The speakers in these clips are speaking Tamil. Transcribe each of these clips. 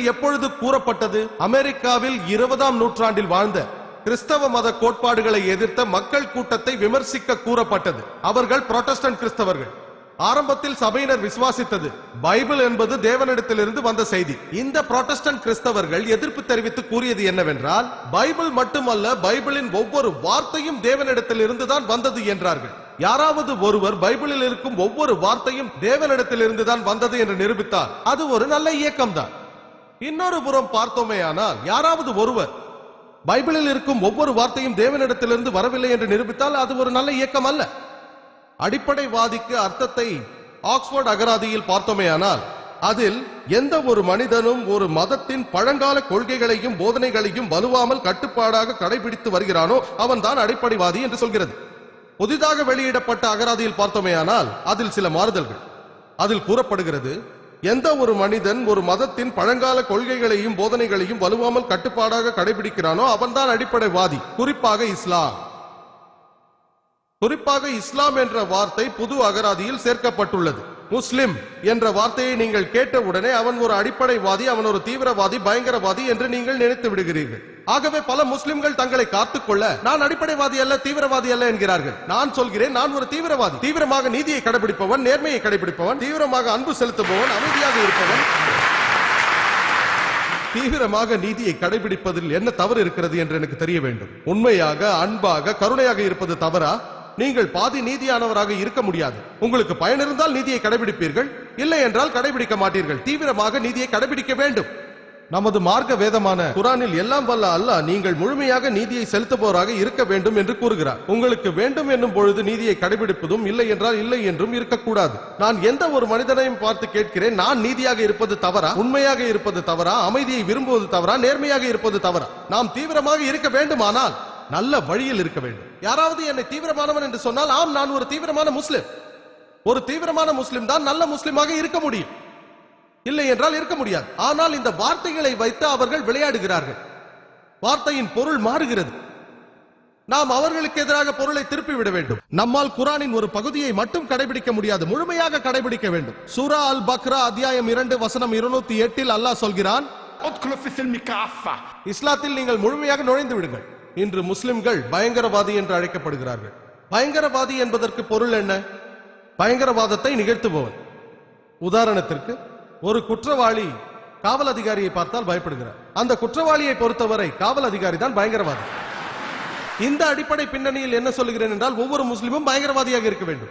எப்பொழுது கூறப்பட்டது? அமெரிக்காவில் இருபதாம் நூற்றாண்டில் வாழ்ந்த கிறிஸ்தவ மத கோட்பாடுகளை எதிர்த்த மக்கள் கூட்டத்தை விமர்சிக்க கூறப்பட்டது. அவர்கள் புரோட்டஸ்டன்ட் கிறிஸ்தவர்கள். ஆரம்பத்தில் சபையினர் விசுவாசித்தது. பைபிள் என்பது தேவனிடத்திலிருந்து வந்த செய்தி. இந்த புரோட்டஸ்டன்ட் கிறிஸ்தவர்கள் எதிர்ப்பு தெரிவித்து கூறியது என்னவென்றால் பைபிள் மட்டுமல்ல பைபிளின் ஒவ்வொரு வார்த்தையும் தேவனிடத்திலிருந்து தான் வந்தது என்றார்கள். யாராவது ஒருவர் பைபிளில் இருக்கும் ஒவ்வொரு வார்த்தையும் தேவனிடத்திலிருந்து தான் வந்தது என்று நிரூபித்தார். அது ஒரு நல்ல இயக்கம்தான். இன்னொரு புறம் பார்த்தோமேயானால் யாராவது ஒருவர் பைபிளில் இருக்கும் ஒவ்வொரு வார்த்தையும் தேவனிடத்திலிருந்து வரவில்லை என்று நிரூபித்தால் அது ஒரு நல்ல இயக்கம் அல்ல. அடிப்படைவாதிக்கு அர்த்தத்தை ஆக்ஸ்போர்ட் அகராதியில் பார்த்தோமேயானால் அதில் எந்த ஒரு மனிதனும் ஒரு மதத்தின் பழங்கால கொள்கைகளையும் போதனைகளையும் வலுவாமல் கட்டுப்பாடாக கடைபிடித்து வருகிறானோ அவன் தான் அடிப்படைவாதி என்று சொல்கிறது. புதிதாக வெளியிடப்பட்ட அகராதியில் பார்த்தோமேயானால் அதில் சில மாறுதல்கள். அதில் கூறப்படுகிறது எந்த ஒரு மனிதன் ஒரு மதத்தின் பழங்கால கொள்கைகளையும் போதனைகளையும் வலுவாமல் கட்டுப்பாடாக கடைபிடிக்கிறானோ அவன்தான் அடிப்படைவாதி. குறிப்பாக இஸ்லாம். குறிப்பாக இஸ்லாம் என்ற வார்த்தை புது அகராதியில் சேர்க்கப்பட்டுள்ளது. முஸ்லிம் என்ற வார்த்தையை நீங்கள் கேட்டவுடனே அவன் ஒரு அடிப்படைவாதி அவன் ஒரு தீவிரவாதி பயங்கரவாதி என்று நீங்கள் நினைத்து விடுகிறீர்கள். ஆகவே பல முஸ்லிம்கள் தங்களை காத்துக்கொள்ள நான் அடிப்படைவாதி அல்ல தீவிரவாதி அல்ல என்கிறார்கள். நான் சொல்கிறேன் நான் ஒரு தீவிரவாதி. தீவிரமாக நீதியை கடைபிடிப்பவன் நேர்மையை கடைபிடிப்பவன் தீவிரமாக அன்பு செலுத்துபவன் அமைதியாக இருப்பவன். தீவிரமாக நீதியை கடைபிடிப்பதில் என்ன தவறு இருக்கிறது என்று எனக்கு தெரிய வேண்டும். உண்மையாக அன்பாக கருணையாக இருப்பது தவறா? நீங்கள் பாதி நீதியானவராக இருக்க முடியாது. உங்களுக்கு பயன் இருந்தால் நீதியை கடைபிடிப்பீர்கள். இல்லை என்றால் கடைபிடிக்க மாட்டீர்கள். தீவிரமாக நீதியை கடைபிடிக்க வேண்டும். நமது மார்க்க வேதமான குரானில் எல்லாம் வல்ல அல்லாஹ் நீங்கள் முழுமையாக நீதியை செலுத்துபவராக இருக்க வேண்டும் என்று கூறுகிறார். உங்களுக்கு வேண்டும் என்னும் பொழுது நீதியை கடைபிடிப்பதும் இல்லை என்றால் இல்லை என்றும் இருக்கக்கூடாது. நான் எந்த ஒரு மனிதனையும் பார்த்து கேட்கிறேன். நான் நீதியாக இருப்பது தவறா? உண்மையாக இருப்பது தவறா? அமைதியை விரும்புவது தவறா? நேர்மையாக இருப்பது தவறா? நாம் தீவிரமாக இருக்க வேண்டுமானால் நல்ல வழியில் இருக்க வேண்டும். யாராவது என்னை தீவிரமானவன் என்று சொன்னால் ஆம் நான் ஒரு தீவிரமான முஸ்லிம். ஒரு தீவிரமான முஸ்லிம் தான் நல்ல முஸ்லிமாக இருக்க முடியும். இல்லை என்றால் இருக்க முடியாது. ஆனால் இந்த வார்த்தைகளை வைத்து அவர்கள் விளையாடுகிறார்கள். வார்த்தையின் பொருள் மாறுகிறது. நாம் அவர்களுக்கு எதிராக பொருளை திருப்பி விட வேண்டும். நம்மால் குரானின் ஒரு பகுதியை மட்டும் கடைபிடிக்க முடியாது. முழுமையாக கடைபிடிக்க வேண்டும். சூரா அல் பக்ரா அத்தியாயம் இரண்டு வசனம் இருநூத்தி எட்டில் அல்லாஹ் சொல்கிறான் இஸ்லாத்தில் நீங்கள் முழுமையாக நுழைந்து விடுங்கள். இன்று முஸ்லிம்கள் பயங்கரவாதி என்று அழைக்கப்படுகிறார்கள். பயங்கரவாதி என்பதற்கு பொருள் என்ன? பயங்கரவாதத்தை நிகழ்த்துபவன். உதாரணத்திற்கு ஒரு குற்றவாளி காவல் அதிகாரியை பார்த்தால் பயப்படுகிறார். அந்த குற்றவாளியை பொறுத்தவரை காவல் அதிகாரி தான் பயங்கரவாதி. இந்த அடிப்படை பின்னணியில் என்ன சொல்கிறேன் என்றால் ஒவ்வொரு முஸ்லிமும் பயங்கரவாதியாக இருக்க வேண்டும்.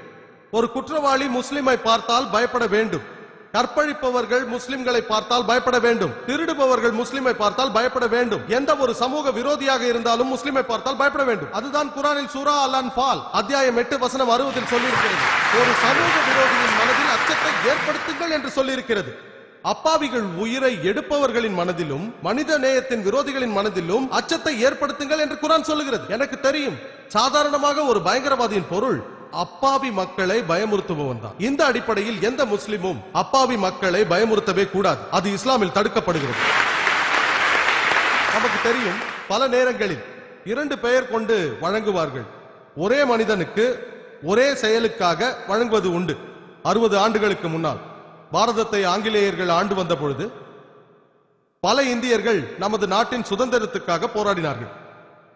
ஒரு குற்றவாளி முஸ்லிமை பார்த்தால் பயப்பட வேண்டும். கற்பழிப்பவர்கள் முஸ்லிம்களை பார்த்தால் பயப்பட வேண்டும். திருடுபவர்கள் முஸ்லிமை பார்த்தால் பயப்பட வேண்டும். எந்த ஒரு சமூக விரோதியாக இருந்தாலும் முஸ்லிமை பார்த்தால் பயப்பட வேண்டும். அதுதான் குரானில் சூரா அலான் ஃபால் அத்தியாயம் எட்டு வசனம் அறுபதில் சொல்லியிருக்கிறது. ஒரு சமூக விரோதியின் மனதில் அச்சத்தை ஏற்படுத்துங்கள் என்று சொல்லியிருக்கிறது. அப்பாவிகள் உயிரை எடுப்பவர்களின் மனதிலும் மனித நேயத்தின் விரோதிகளின் மனதிலும் அச்சத்தை ஏற்படுத்துங்கள் என்று குரான் சொல்லுகிறது. எனக்கு தெரியும். சாதாரணமாக ஒரு பயங்கரவாதியின் பொருள் அப்பாவி மக்களை பயமுறுத்துபவன் தான். இந்த அடிப்படையில் எந்த முஸ்லிமும் அப்பாவி மக்களை பயமுறுத்தவே கூடாது. அது இஸ்லாமில் தடுக்கப்படுகிறது. நமக்கு தெரியும் பல நேரங்களில் இரண்டு பெயர் கொண்டு வழங்குவார்கள். ஒரே மனிதனுக்கு ஒரே செயலுக்காக வழங்குவது உண்டு. அறுபது ஆண்டுகளுக்கு முன்னால் பாரதத்தை ஆங்கிலேயர்கள் ஆண்டு வந்த பொழுது பல இந்தியர்கள் நமது நாட்டின் சுதந்திரத்துக்காக போராடினார்கள்.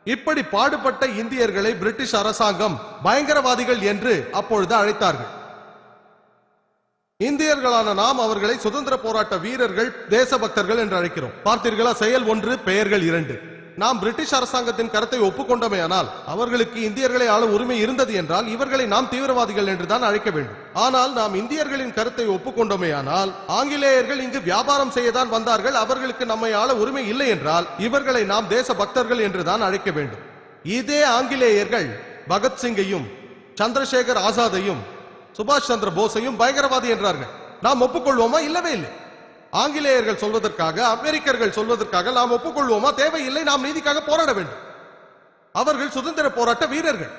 இப்படி பாடுபட்ட இந்தியர்களை பிரிட்டிஷ் அரசாங்கம் பயங்கரவாதிகள் என்று அப்பொழுது அழைத்தார்கள். இந்தியர்களான நாம் அவர்களை சுதந்திர போராட்ட வீரர்கள் தேசபக்தர்கள் என்று அழைக்கிறோம். பார்த்தீர்களா? செயல் ஒன்று பெயர்கள் இரண்டு. நாம் பிரிட்டிஷ் அரசாங்கத்தின் கருத்தை ஒப்புக்கொண்டமையானால் அவர்களுக்கு இந்தியர்களை ஆள உரிமை இருந்தது என்றால் இவர்களை நாம் தீவிரவாதிகள் என்றுதான் அழைக்க வேண்டும். ஆனால் நாம் இந்தியர்களின் கருத்தை ஒப்புக்கொண்டோமே ஆனால் ஆங்கிலேயர்கள் இங்கு வியாபாரம் செய்யதான் வந்தார்கள் அவர்களுக்கு நம்மை ஆள உரிமை இல்லை என்றால் இவர்களை நாம் தேச பக்தர்கள் என்று தான் அழைக்க வேண்டும். இதே ஆங்கிலேயர்கள் பகத்சிங்கையும் சந்திரசேகர் ஆசாதையும் சுபாஷ் சந்திர போஸையும் பயங்கரவாதி என்றார்கள். நாம் ஒப்புக்கொள்வோமா? இல்லவே இல்லை. ஆங்கிலேயர்கள் சொல்வதற்காக அமெரிக்கர்கள் சொல்வதற்காக நாம் ஒப்புக்கொள்வோமா? தேவையில்லை. நாம் நீதிக்காக போராட வேண்டும். அவர்கள் சுதந்திர போராட்ட வீரர்கள்.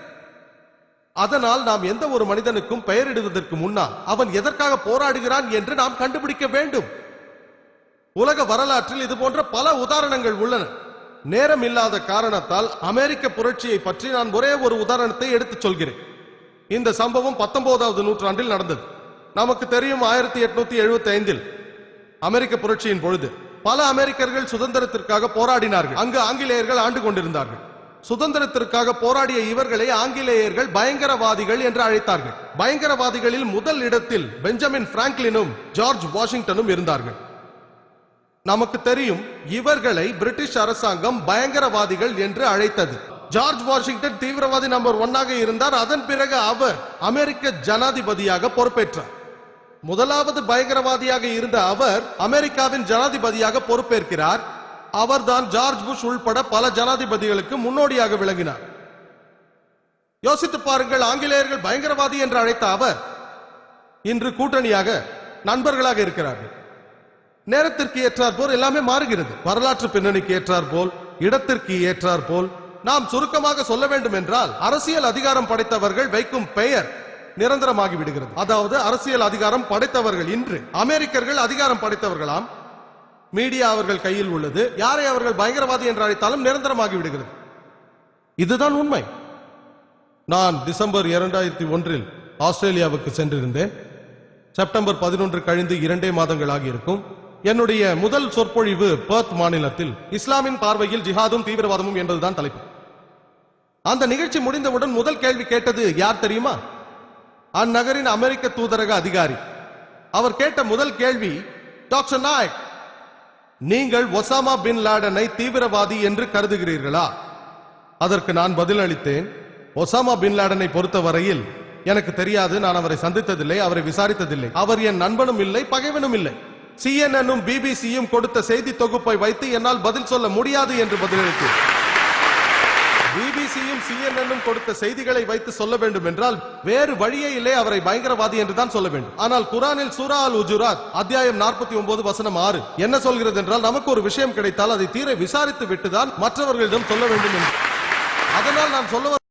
அதனால் நாம் எந்த ஒரு மனிதனுக்கும் பெயரிடுவதற்கு முன்னால் அவன் எதற்காக போராடுகிறான் என்று நாம் கண்டுபிடிக்க வேண்டும். உலக வரலாற்றில் இது போன்ற பல உதாரணங்கள் உள்ளன. நேரம் இல்லாத காரணத்தால் அமெரிக்க புரட்சியை பற்றி நான் ஒரே ஒரு உதாரணத்தை எடுத்துச் சொல்கிறேன். இந்த சம்பவம் பத்தொன்பதாவது நூற்றாண்டில் நடந்தது. நமக்கு தெரியும் ஆயிரத்தி எட்நூத்தி எழுபத்தி ஐந்தில் அமெரிக்க புரட்சியின் பொழுது பல அமெரிக்கர்கள் சுதந்திரத்திற்காக போராடினார்கள். அங்கு ஆங்கிலேயர்கள் ஆண்டு கொண்டிருந்தார்கள். சுதந்திரத்திற்காக போராடிய இவர்களை ஆங்கிலேயர்கள் பயங்கரவாதிகள் என்று அழைத்தார்கள். பயங்கரவாதிகளில் முதல் இடத்தில் பெஞ்சமின் பிராங்க்லினும் ஜார்ஜ் வாஷிங்டனும் இருந்தார்கள். நமக்கு தெரியும் இவர்களை பிரிட்டிஷ் அரசாங்கம் பயங்கரவாதிகள் என்று அழைத்தது. ஜார்ஜ் வாஷிங்டன் தீவிரவாதி நம்பர் ஒன்னாக இருந்தார். அதன் பிறகு அவர் அமெரிக்க ஜனாதிபதியாக பொறுப்பேற்றார். முதலாவது பயங்கரவாதியாக இருந்த அவர் அமெரிக்காவின் ஜனாதிபதியாக பொறுப்பேற்கிறார். அவர்தான் ஜார்ஜ் புஷ் உள்பட பல ஜனாதிபதிகளுக்கு முன்னோடியாக விளங்கினார். யோசித்து பாருங்கள் ஆங்கிலேயர்கள் பயங்கரவாதி என்று அழைத்த அவர் இன்று கூட்டணியாக நண்பர்களாக இருக்கிறார்கள். நேரத்திற்கு ஏற்றார் போல் எல்லாமே மாறுகிறது. வரலாற்று பின்னணிக்கு ஏற்றார் போல் இடத்திற்கு ஏற்றார் போல் நாம் சுருக்கமாக சொல்ல வேண்டும் என்றால் அரசியல் அதிகாரம் படைத்தவர்கள் வைக்கும் பெயர் நிரந்தரமாகி விடுகிறது. அதாவது அரசியல் அதிகாரம் படைத்தவர்கள் இன்று அமெரிக்கர்கள் அதிகாரம் படைத்தவர்களாம் மீடியா அவர்கள் கையில் உள்ளது. யாரை அவர்கள் பயங்கரவாதி என்று அழைத்தாலும் நிரந்தரமாகி விடுகிறது. இதுதான் உண்மை. நான் டிசம்பர் இரண்டாயிரத்தி ஒன்றில் ஆஸ்திரேலியாவுக்கு சென்றிருந்தேன். செப்டம்பர் பதினொன்று கழிந்து இரண்டே மாதங்கள் ஆகியிருக்கும். என்னுடைய முதல் சொற்பொழிவு பர்த் மாநிலத்தில் இஸ்லாமின் பார்வையில் ஜிஹாதும் தீவிரவாதமும் என்பதுதான் தலைப்பு. அந்த நிகழ்ச்சி முடிந்தவுடன் முதல் கேள்வி கேட்டது யார் தெரியுமா? அந்நகரின் அமெரிக்க தூதரக அதிகாரி. அவர் கேட்ட முதல் கேள்வி டாக்டர் நாயக் நீங்கள் ஒசாமா பின் லாடனை தீவிரவாதி என்று கருதுகிறீர்களா? அதற்கு நான் பதில் அளித்தேன் ஒசாமா பின் லாடனை பொறுத்தவரையில் எனக்கு தெரியாது நான் அவரை சந்தித்ததில்லை அவரை விசாரித்ததில்லை. அவர் என் நண்பனும் இல்லை பகைவனும் இல்லை. சிஎன்என்னும் பிபிசியும் கொடுத்த செய்தி தொகுப்பை வைத்து என்னால் பதில் சொல்ல முடியாது என்று பதிலளித்தேன். பிபிசியும் சிஎன்என்னும் கொடுத்த செய்திகளை வைத்து சொல்ல வேண்டும் என்றால் வேறு வழியே இல்லை அவரை பயங்கரவாதி என்று தான் சொல்ல வேண்டும். ஆனால் குரானில் சூரா அல் உஜுராத் அத்தியாயம் நாற்பத்தி ஒன்பது வசனம் ஆறு என்ன சொல்கிறது என்றால் நமக்கு ஒரு விஷயம் கிடைத்தால் அதை தீர விசாரித்து விட்டுதான் மற்றவர்களிடம் சொல்ல வேண்டும் என்று. அதனால் நான் சொல்ல